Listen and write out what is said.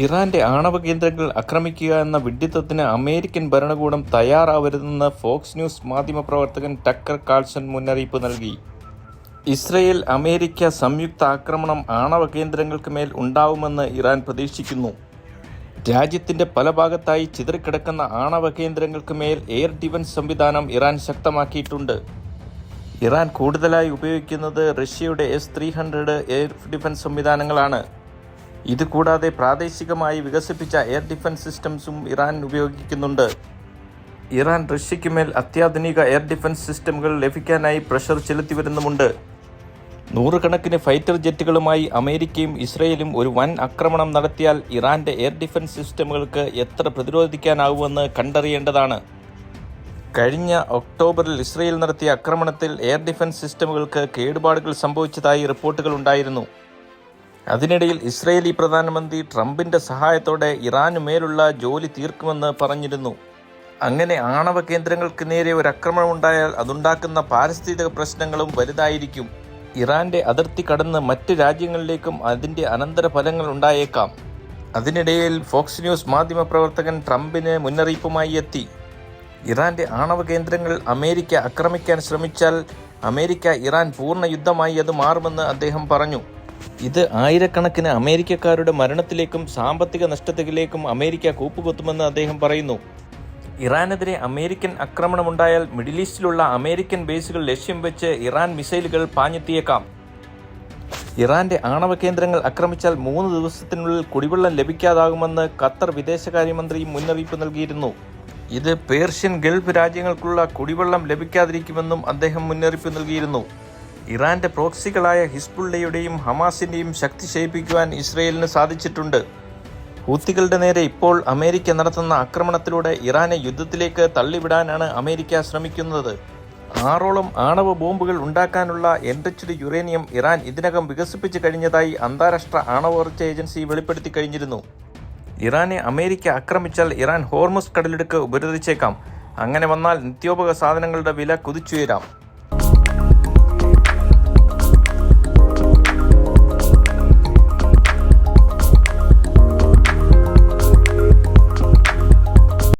ഇറാന്റെ ആണവ കേന്ദ്രങ്ങൾ ആക്രമിക്കുക എന്ന വിഡ്ഢിത്തത്തിന് അമേരിക്കൻ ഭരണകൂടം തയ്യാറാവരുതെന്ന് ഫോക്സ് ന്യൂസ് മാധ്യമപ്രവർത്തകൻ ടക്കർ കാൾസൺ മുന്നറിയിപ്പ് നൽകി. ഇസ്രയേൽ അമേരിക്ക സംയുക്ത ആക്രമണം ആണവ കേന്ദ്രങ്ങൾക്ക് മേൽ ഉണ്ടാവുമെന്ന് ഇറാൻ പ്രതീക്ഷിക്കുന്നു. രാജ്യത്തിന്റെ പല ഭാഗത്തായി ചിതറിക്കിടക്കുന്ന ആണവ കേന്ദ്രങ്ങൾക്ക് മേൽ എയർ ഡിഫൻസ് സംവിധാനം ഇറാൻ ശക്തമാക്കിയിട്ടുണ്ട്. ഇറാൻ കൂടുതലായി ഉപയോഗിക്കുന്നത് റഷ്യയുടെ S three hundred air defence സംവിധാനങ്ങളാണ്. ഇതുകൂടാതെ പ്രാദേശികമായി വികസിപ്പിച്ച എയർ ഡിഫൻസ് സിസ്റ്റംസും ഇറാൻ ഉപയോഗിക്കുന്നുണ്ട്. ഇറാൻ റഷ്യയ്ക്ക് മേൽ അത്യാധുനിക എയർ ഡിഫൻസ് സിസ്റ്റമുകൾ ലഭിക്കാനായി പ്രഷർ ചെലുത്തി വരുന്നുമുണ്ട്. നൂറുകണക്കിന് ഫൈറ്റർ ജെറ്റുകളുമായി അമേരിക്കയും ഇസ്രയേലും ഒരു വൻ ആക്രമണം നടത്തിയാൽ ഇറാന്റെ എയർ ഡിഫൻസ് സിസ്റ്റമുകൾക്ക് എത്ര പ്രതിരോധിക്കാനാവുമെന്ന് കണ്ടറിയേണ്ടതാണ്. കഴിഞ്ഞ ഒക്ടോബറിൽ ഇസ്രയേൽ നടത്തിയ ആക്രമണത്തിൽ എയർ ഡിഫൻസ് സിസ്റ്റമുകൾക്ക് കേടുപാടുകൾ സംഭവിച്ചതായി റിപ്പോർട്ടുകൾ ഉണ്ടായിരുന്നു. അതിനിടയിൽ ഇസ്രയേലി പ്രധാനമന്ത്രി ട്രംപിന്റെ സഹായത്തോടെ ഇറാനു മേലുള്ള ജോലി തീർക്കുമെന്ന് പറഞ്ഞിരുന്നു. അങ്ങനെ ആണവ കേന്ദ്രങ്ങൾക്ക് നേരെ ഒരു ആക്രമണം ഉണ്ടായാൽ അതുണ്ടാക്കുന്ന പാരിസ്ഥിതിക പ്രശ്നങ്ങളും വലുതായിരിക്കും. ഇറാന്റെ അതിർത്തി കടന്ന് മറ്റ് രാജ്യങ്ങളിലേക്കും അതിന്റെ അനന്തരഫലങ്ങൾ ഉണ്ടായേക്കാം. അതിനിടയിൽ ഫോക്സ് ന്യൂസ് മാധ്യമപ്രവർത്തകൻ ട്രംപിന് മുന്നറിയിപ്പുമായി എത്തി. ഇറാന്റെ ആണവ കേന്ദ്രങ്ങൾ അമേരിക്ക ആക്രമിക്കാൻ ശ്രമിച്ചാൽ അമേരിക്ക ഇറാൻ പൂർണ യുദ്ധമായി അത് മാറുമെന്ന് അദ്ദേഹം പറഞ്ഞു. ഇത് ആയിരക്കണക്കിന് അമേരിക്കക്കാരുടെ മരണത്തിലേക്കും സാമ്പത്തിക നഷ്ടത്തിലേക്കും അമേരിക്ക കൂപ്പുകുത്തുമെന്ന് അദ്ദേഹം പറയുന്നു. ഇറാനെതിരെ അമേരിക്കൻ ആക്രമണമുണ്ടായാൽ മിഡിൽ ഈസ്റ്റിലുള്ള അമേരിക്കൻ ബേസുകൾ ലക്ഷ്യം വെച്ച് ഇറാൻ മിസൈലുകൾ പാഞ്ഞെത്തിയേക്കാം. ഇറാന്റെ ആണവ കേന്ദ്രങ്ങൾ ആക്രമിച്ചാൽ മൂന്ന് ദിവസത്തിനുള്ളിൽ കുടിവെള്ളം ലഭിക്കാതാകുമെന്ന് ഖത്തർ വിദേശകാര്യമന്ത്രി മുന്നറിയിപ്പ് നൽകിയിരുന്നു. ഇത് പേർഷ്യൻ ഗൾഫ് രാജ്യങ്ങൾക്കുള്ള കുടിവെള്ളം ലഭിക്കാതിരിക്കുമെന്നും അദ്ദേഹം മുന്നറിയിപ്പ് നൽകിയിരുന്നു. ഇറാന്റെ പ്രോക്സികളായ ഹിസ്ബുള്ളയുടെയും ഹമാസിന്റെയും ശക്തി ക്ഷയിപ്പിക്കുവാൻ ഇസ്രയേലിന് സാധിച്ചിട്ടുണ്ട്. ഹൂത്തികളുടെ നേരെ ഇപ്പോൾ അമേരിക്ക നടത്തുന്ന ആക്രമണത്തിലൂടെ ഇറാനെ യുദ്ധത്തിലേക്ക് തള്ളിവിടാനാണ് അമേരിക്ക ശ്രമിക്കുന്നത്. ആറോളം ആണവ ബോംബുകൾ ഉണ്ടാക്കാനുള്ള എൻറിച്ച്ഡ് യുറേനിയം ഇറാൻ ഇതിനകം വികസിപ്പിച്ചു കഴിഞ്ഞതായി അന്താരാഷ്ട്ര ആണവോർജ ഏജൻസി വെളിപ്പെടുത്തി കഴിഞ്ഞിരുന്നു. ഇറാനെ അമേരിക്ക ആക്രമിച്ചാൽ ഇറാൻ ഹോർമുസ് കടലിടുക്ക് ഉപരോധിച്ചേക്കാം. അങ്ങനെ വന്നാൽ നിത്യോപക സാധനങ്ങളുടെ വില കുതിച്ചുയരാം.